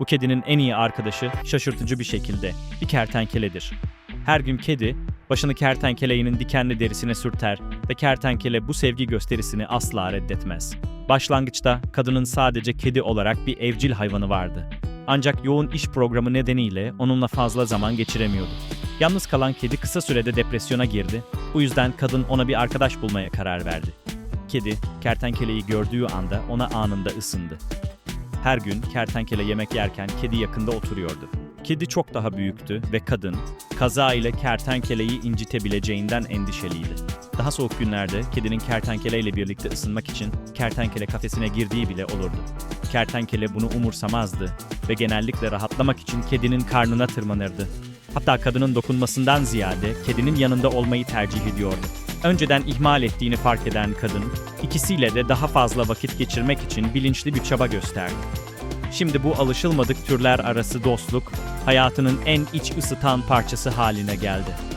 Bu kedinin en iyi arkadaşı şaşırtıcı bir şekilde bir kertenkeledir. Her gün kedi başını kertenkeleğinin dikenli derisine sürter ve kertenkele bu sevgi gösterisini asla reddetmez. Başlangıçta kadının sadece kedi olarak bir evcil hayvanı vardı. Ancak yoğun iş programı nedeniyle onunla fazla zaman geçiremiyordu. Yalnız kalan kedi kısa sürede depresyona girdi. Bu yüzden kadın ona bir arkadaş bulmaya karar verdi. Kedi, kertenkeleyi gördüğü anda ona anında ısındı. Her gün kertenkele yemek yerken kedi yakında oturuyordu. Kedi çok daha büyüktü ve kadın, kaza ile kertenkeleyi incitebileceğinden endişeliydi. Daha soğuk günlerde kedinin kertenkeleyle birlikte ısınmak için kertenkele kafesine girdiği bile olurdu. Kertenkele bunu umursamazdı ve genellikle rahatlamak için kedinin karnına tırmanırdı. Hatta kadının dokunmasından ziyade kedinin yanında olmayı tercih ediyordu. Önceden ihmal ettiğini fark eden kadın, ikisiyle de daha fazla vakit geçirmek için bilinçli bir çaba gösterdi. Şimdi bu alışılmadık türler arası dostluk, hayatının en iç ısıtan parçası haline geldi.